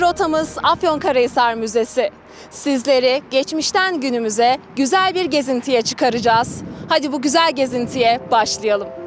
Rotamız Afyonkarahisar Müzesi. Sizleri geçmişten günümüze güzel bir gezintiye çıkaracağız. Hadi bu güzel gezintiye başlayalım.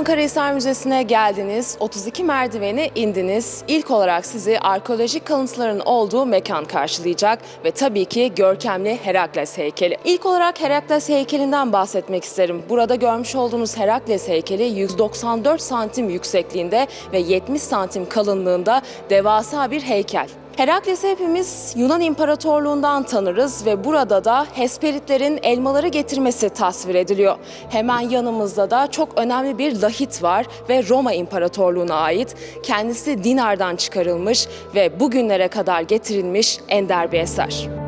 Afyonkarahisar Müzesi'ne geldiniz, 32 merdiveni indiniz. İlk olarak sizi arkeolojik kalıntıların olduğu mekan karşılayacak ve tabii ki görkemli Herakles heykeli. İlk olarak Herakles heykelinden bahsetmek isterim. Burada görmüş olduğunuz Herakles heykeli 194 santim yüksekliğinde ve 70 santim kalınlığında devasa bir heykel. Herakles'i hepimiz Yunan İmparatorluğundan tanırız ve burada da Hesperitlerin elmaları getirmesi tasvir ediliyor. Hemen yanımızda da çok önemli bir lahit var ve Roma İmparatorluğu'na ait. Kendisi dinardan çıkarılmış ve bugünlere kadar getirilmiş ender bir eser.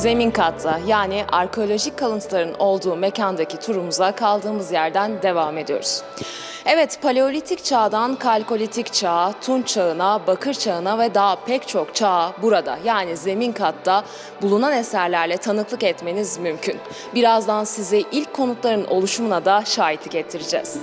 Zemin katta yani arkeolojik kalıntıların olduğu mekandaki turumuza kaldığımız yerden devam ediyoruz. Evet, paleolitik çağdan kalkolitik çağa, tunç çağına, bakır çağına ve daha pek çok çağa burada yani zemin katta bulunan eserlerle tanıklık etmeniz mümkün. Birazdan size ilk konutların oluşumuna da şahitlik ettireceğiz.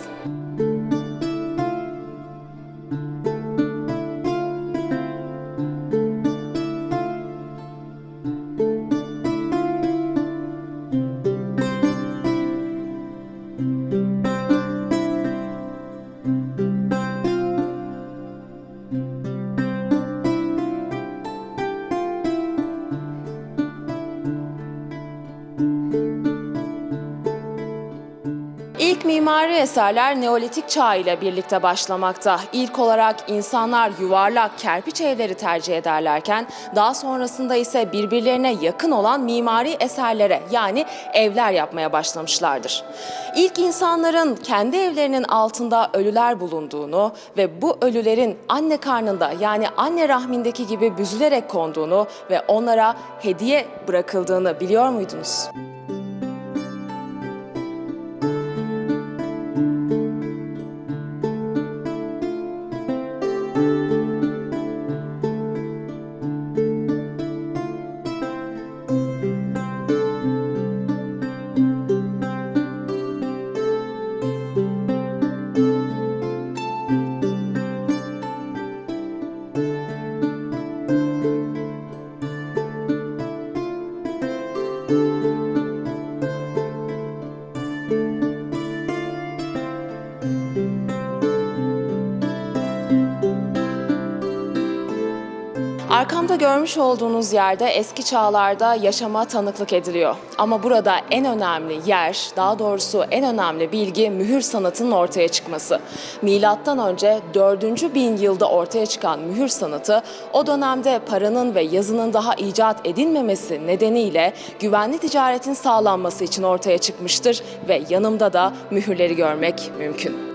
Mimari eserler Neolitik çağ ile birlikte başlamakta. İlk olarak insanlar yuvarlak kerpiç evleri tercih ederlerken daha sonrasında ise birbirlerine yakın olan mimari eserlere yani evler yapmaya başlamışlardır. İlk insanların kendi evlerinin altında ölüler bulunduğunu ve bu ölülerin anne karnında yani anne rahmindeki gibi büzülerek konduğunu ve onlara hediye bırakıldığını biliyor muydunuz? Görmüş olduğunuz yerde eski çağlarda yaşama tanıklık ediliyor. Ama burada en önemli yer, daha doğrusu en önemli bilgi mühür sanatının ortaya çıkması. Milattan önce 4. bin yılda ortaya çıkan mühür sanatı o dönemde paranın ve yazının daha icat edilmemesi nedeniyle güvenli ticaretin sağlanması için ortaya çıkmıştır ve yanımda da mühürleri görmek mümkün.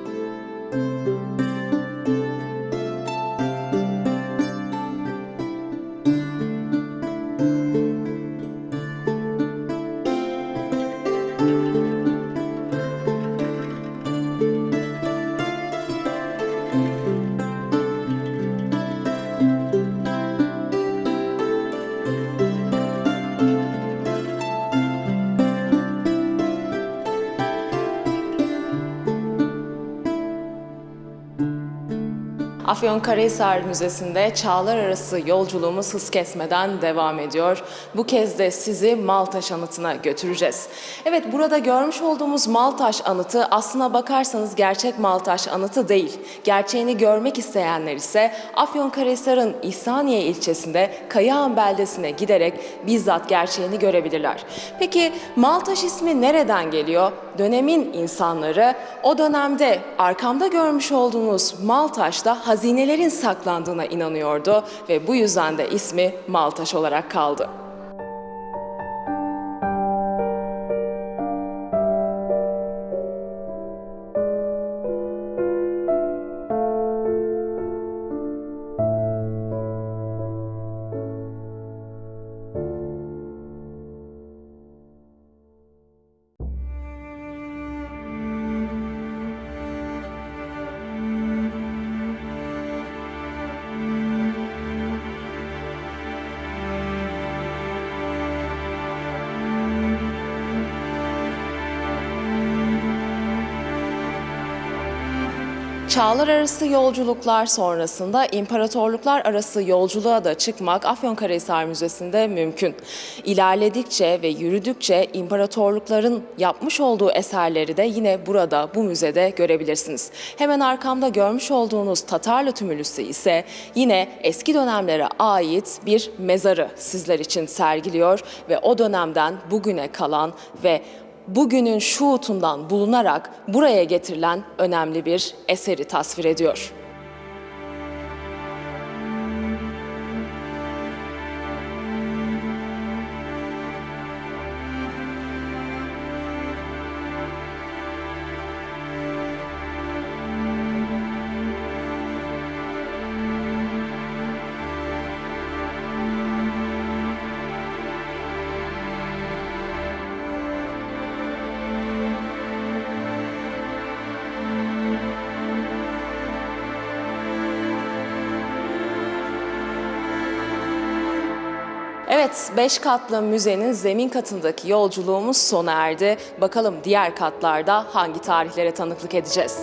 Afyonkarahisar Müzesi'nde çağlar arası yolculuğumuz hız kesmeden devam ediyor. Bu kez de sizi Maltaş Anıtı'na götüreceğiz. Evet burada görmüş olduğumuz Maltaş Anıtı aslına bakarsanız gerçek Maltaş Anıtı değil. Gerçeğini görmek isteyenler ise Afyonkarahisar'ın İhsaniye ilçesinde Kayağan beldesine giderek bizzat gerçeğini görebilirler. Peki Maltaş ismi nereden geliyor? Dönemin insanları o dönemde arkamda görmüş olduğunuz Maltaş'ta hazinelerin saklandığına inanıyordu ve bu yüzden de ismi Maltaş olarak kaldı. Çağlar arası yolculuklar sonrasında imparatorluklar arası yolculuğa da çıkmak Afyonkarahisar Müzesi'nde mümkün. İlerledikçe ve yürüdükçe imparatorlukların yapmış olduğu eserleri de yine burada bu müzede görebilirsiniz. Hemen arkamda görmüş olduğunuz Tatarlı Tümülüsü ise yine eski dönemlere ait bir mezarı sizler için sergiliyor ve o dönemden bugüne kalan ve bugünün şuutundan bulunarak buraya getirilen önemli bir eseri tasvir ediyor. Evet, 5 katlı müzenin zemin katındaki yolculuğumuz sona erdi. Bakalım diğer katlarda hangi tarihlere tanıklık edeceğiz?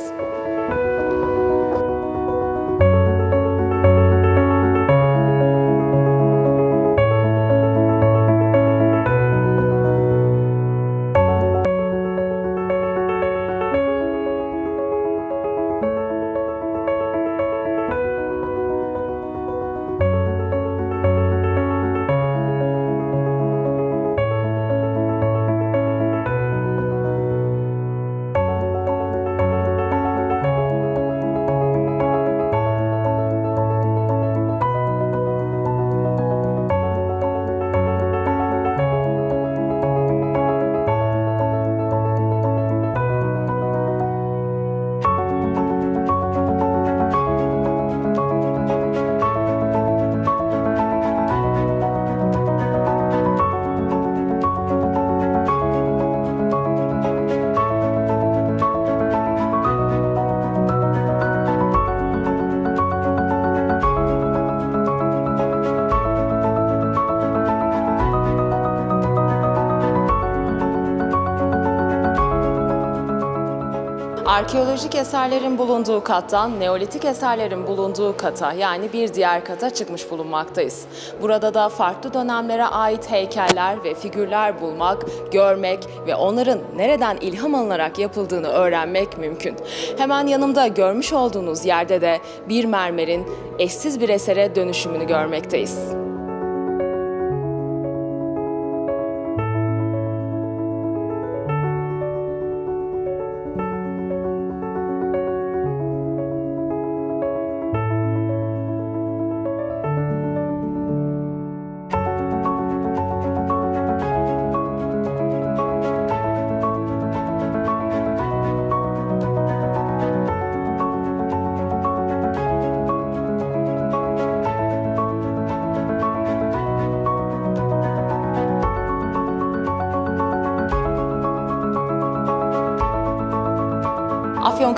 Arkeolojik eserlerin bulunduğu kattan Neolitik eserlerin bulunduğu kata yani bir diğer kata çıkmış bulunmaktayız. Burada da farklı dönemlere ait heykeller ve figürler bulmak, görmek ve onların nereden ilham alınarak yapıldığını öğrenmek mümkün. Hemen yanımda görmüş olduğunuz yerde de bir mermerin eşsiz bir esere dönüşümünü görmekteyiz.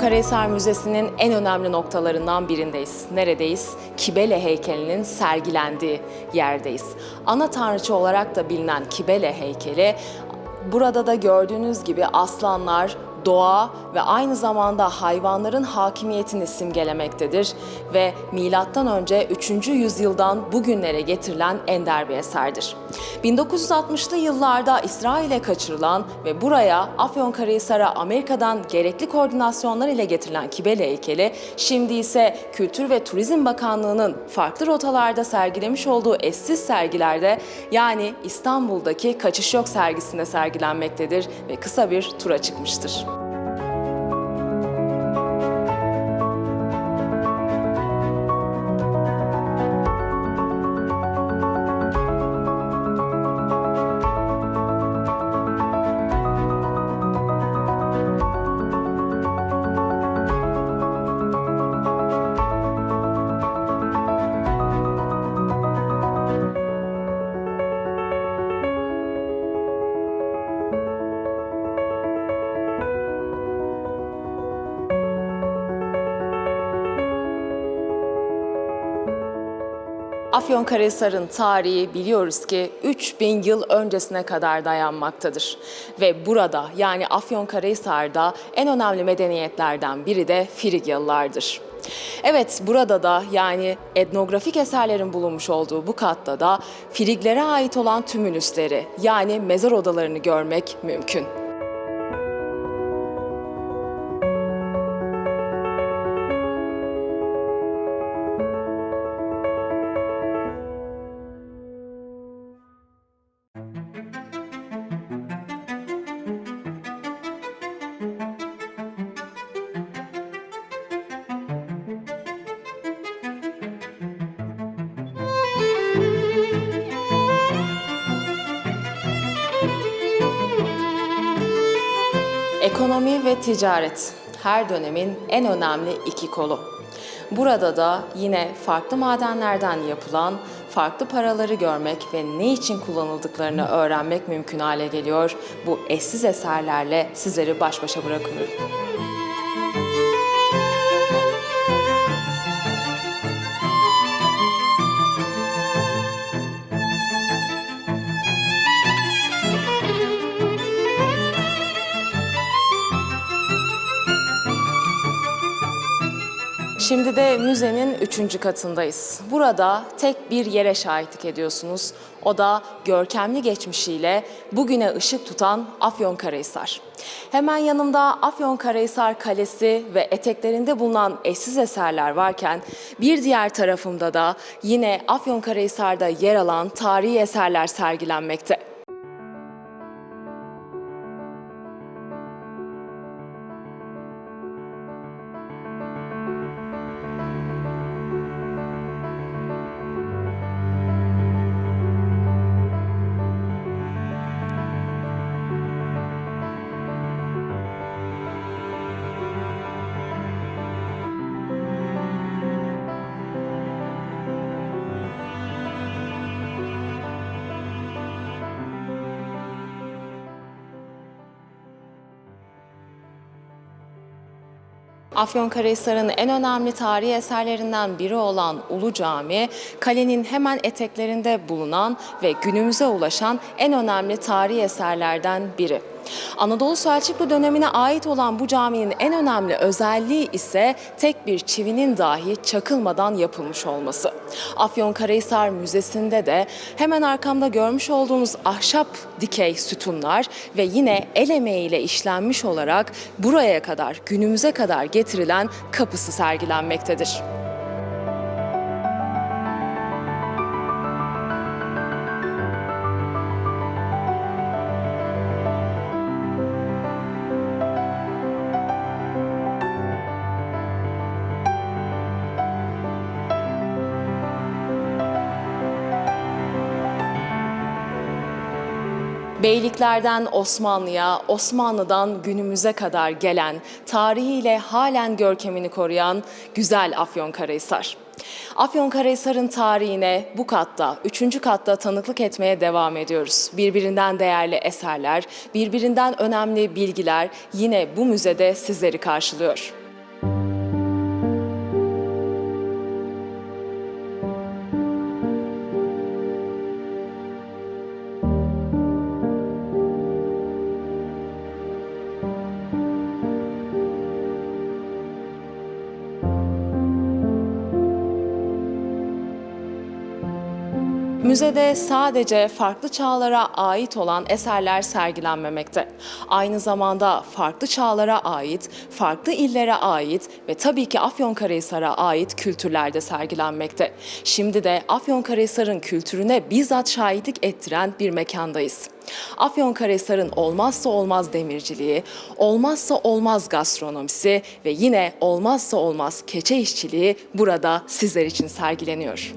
Afyonkarahisar Müzesi'nin en önemli noktalarından birindeyiz. Neredeyiz? Kibele heykelinin sergilendiği yerdeyiz. Ana tanrıçı olarak da bilinen Kibele heykeli Burada da gördüğünüz gibi aslanlar, doğa ve aynı zamanda hayvanların hakimiyetini simgelemektedir ve milattan önce 3. yüzyıldan bugünlere getirilen ender bir eserdir. 1960'lı yıllarda İsrail'e kaçırılan ve buraya Afyonkarahisar'a Amerika'dan gerekli koordinasyonlar ile getirilen Kibele heykeli şimdi ise Kültür ve Turizm Bakanlığı'nın farklı rotalarda sergilemiş olduğu eşsiz sergilerde yani İstanbul'daki Kaçış Yok sergisinde sergilenmektedir ve kısa bir tura çıkmıştır. Afyonkarahisar'ın tarihi biliyoruz ki 3000 yıl öncesine kadar dayanmaktadır. Ve burada yani Afyonkarahisar'da en önemli medeniyetlerden biri de Frigyalılardır. Evet burada da yani etnografik eserlerin bulunmuş olduğu bu katta da Friglere ait olan tümülüsleri yani mezar odalarını görmek mümkün. Ticaret her dönemin en önemli iki kolu. Burada da yine farklı madenlerden yapılan farklı paraları görmek ve ne için kullanıldıklarını öğrenmek mümkün hale geliyor. Bu eşsiz eserlerle sizleri baş başa bırakıyorum. Şimdi de müzenin üçüncü katındayız. Burada tek bir yere şahitlik ediyorsunuz. O da görkemli geçmişiyle bugüne ışık tutan Afyonkarahisar. Hemen yanımda Afyonkarahisar Kalesi ve eteklerinde bulunan eşsiz eserler varken bir diğer tarafımda da yine Afyonkarahisar'da yer alan tarihi eserler sergilenmekte. Afyonkarahisar'ın en önemli tarihi eserlerinden biri olan Ulu Cami, kalenin hemen eteklerinde bulunan ve günümüze ulaşan en önemli tarihi eserlerden biri. Anadolu Selçuklu dönemine ait olan bu caminin en önemli özelliği ise tek bir çivinin dahi çakılmadan yapılmış olması. Afyonkarahisar Müzesi'nde de hemen arkamda görmüş olduğunuz ahşap dikey sütunlar ve yine el emeğiyle işlenmiş olarak buraya kadar günümüze kadar getirilen kapısı sergilenmektedir. Beyliklerden Osmanlı'ya, Osmanlı'dan günümüze kadar gelen, tarihiyle halen görkemini koruyan güzel Afyonkarahisar. Afyonkarahisar'ın tarihine bu katta, üçüncü katta tanıklık etmeye devam ediyoruz. Birbirinden değerli eserler, birbirinden önemli bilgiler yine bu müzede sizleri karşılıyor. Müzede sadece farklı çağlara ait olan eserler sergilenmemekte. Aynı zamanda farklı çağlara ait, farklı illere ait ve tabii ki Afyonkarahisar'a ait kültürler de sergilenmekte. Şimdi de Afyonkarahisar'ın kültürüne bizzat şahitlik ettiren bir mekandayız. Afyonkarahisar'ın olmazsa olmaz demirciliği, olmazsa olmaz gastronomisi ve yine olmazsa olmaz keçe işçiliği burada sizler için sergileniyor.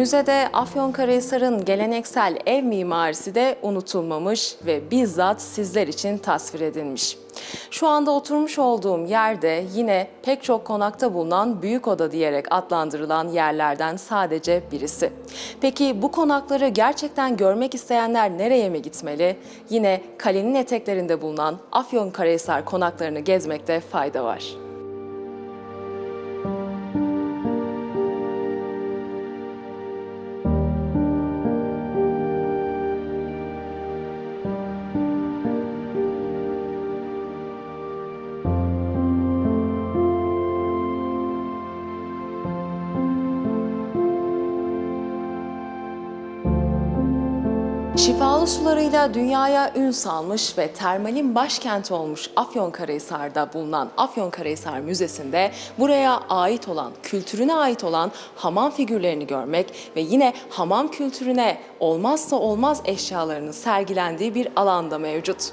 Müzede Afyonkarahisar'ın geleneksel ev mimarisi de unutulmamış ve bizzat sizler için tasvir edilmiş. Şu anda oturmuş olduğum yerde yine pek çok konakta bulunan büyük oda diyerek adlandırılan yerlerden sadece birisi. Peki bu konakları gerçekten görmek isteyenler nereye mi gitmeli? Yine kalenin eteklerinde bulunan Afyonkarahisar konaklarını gezmekte fayda var. Sularıyla dünyaya ün salmış ve termalin başkenti olmuş Afyonkarahisar'da bulunan Afyonkarahisar Müzesi'nde buraya ait olan, kültürüne ait olan hamam figürlerini görmek ve yine hamam kültürüne olmazsa olmaz eşyalarının sergilendiği bir alanda mevcut.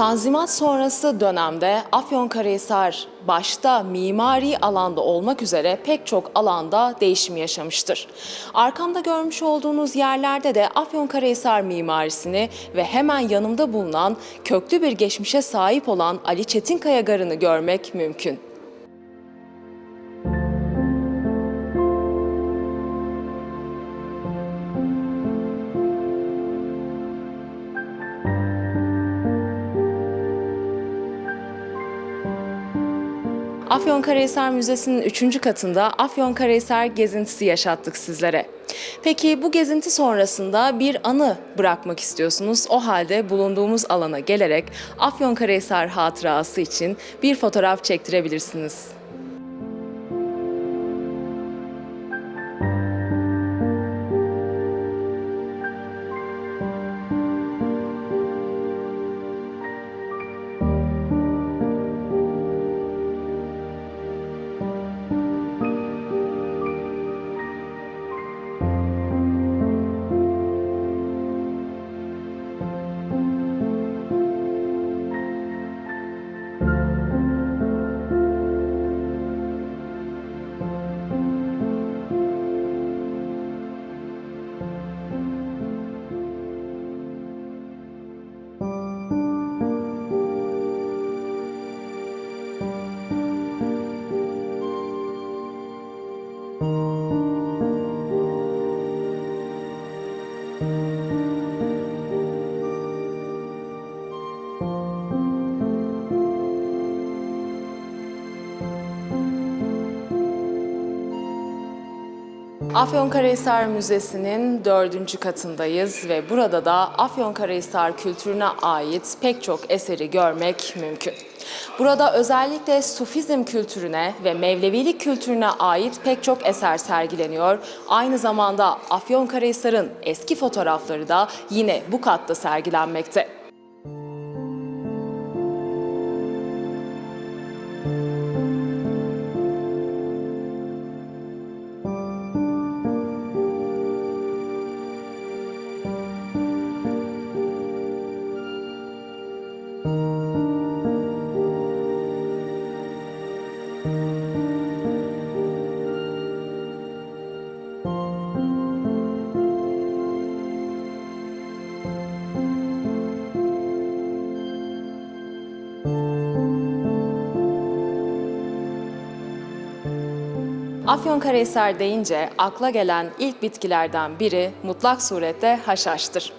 Tanzimat sonrası dönemde Afyonkarahisar başta mimari alanda olmak üzere pek çok alanda değişim yaşamıştır. Arkamda görmüş olduğunuz yerlerde de Afyonkarahisar mimarisini ve hemen yanımda bulunan köklü bir geçmişe sahip olan Ali Çetinkaya Garı'nı görmek mümkün. Afyonkarahisar Müzesi'nin 3. katında Afyonkarahisar gezintisi yaşattık sizlere. Peki bu gezinti sonrasında bir anı bırakmak istiyorsunuz. O halde bulunduğumuz alana gelerek Afyonkarahisar hatırası için bir fotoğraf çektirebilirsiniz. Afyonkarahisar Müzesi'nin dördüncü katındayız ve burada da Afyonkarahisar kültürüne ait pek çok eseri görmek mümkün. Burada özellikle Sufizm kültürüne ve Mevlevilik kültürüne ait pek çok eser sergileniyor. Aynı zamanda Afyonkarahisar'ın eski fotoğrafları da yine bu katta sergilenmekte. Afyonkarahisar deyince akla gelen ilk bitkilerden biri mutlak surette haşhaştır.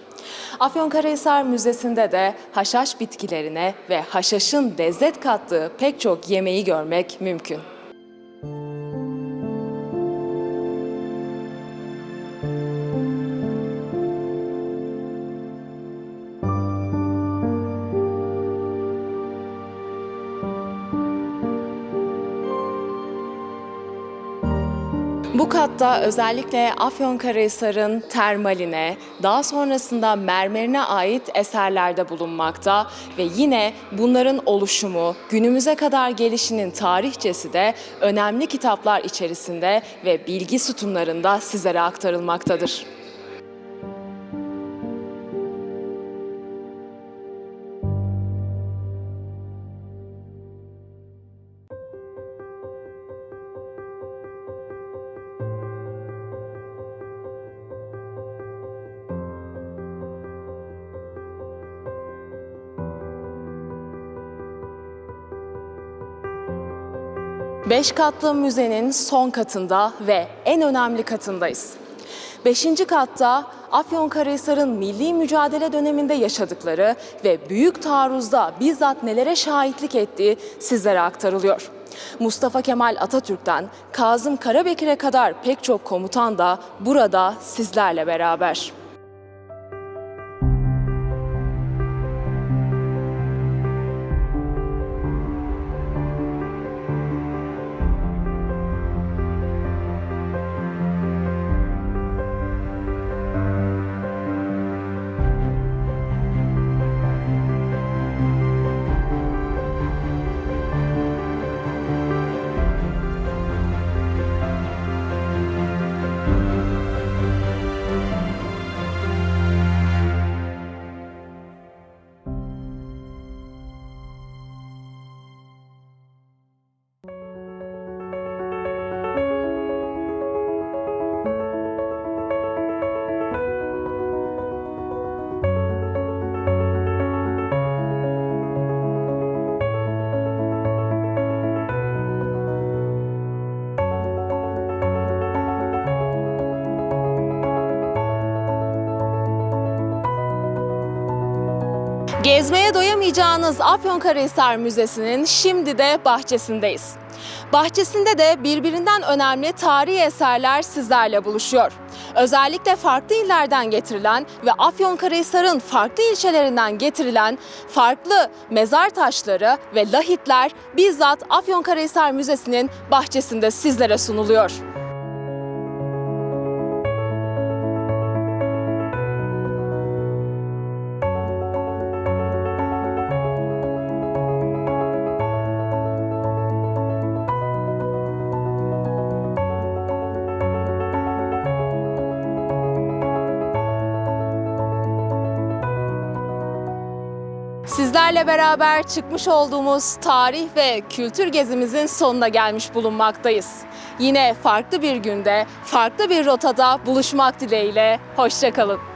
Afyonkarahisar Müzesi'nde de haşhaş bitkilerine ve haşhaşın lezzet kattığı pek çok yemeği görmek mümkün. Bu katta özellikle Afyonkarahisar'ın termaline, daha sonrasında mermerine ait eserlerde bulunmakta ve yine bunların oluşumu, günümüze kadar gelişinin tarihçesi de önemli kitaplar içerisinde ve bilgi sütunlarında sizlere aktarılmaktadır. Beş katlı müzenin son katında ve en önemli katındayız. Beşinci katta Afyonkarahisar'ın milli mücadele döneminde yaşadıkları ve büyük taarruzda bizzat nelere şahitlik ettiği sizlere aktarılıyor. Mustafa Kemal Atatürk'ten Kazım Karabekir'e kadar pek çok komutan da burada sizlerle beraber. Gezmeye doyamayacağınız Afyonkarahisar Müzesi'nin şimdi de bahçesindeyiz. Bahçesinde de birbirinden önemli tarihi eserler sizlerle buluşuyor. Özellikle farklı illerden getirilen ve Afyonkarahisar'ın farklı ilçelerinden getirilen farklı mezar taşları ve lahitler bizzat Afyonkarahisar Müzesi'nin bahçesinde sizlere sunuluyor. Sizlerle beraber çıkmış olduğumuz tarih ve kültür gezimizin sonuna gelmiş bulunmaktayız. Yine farklı bir günde, farklı bir rotada buluşmak dileğiyle. Hoşçakalın.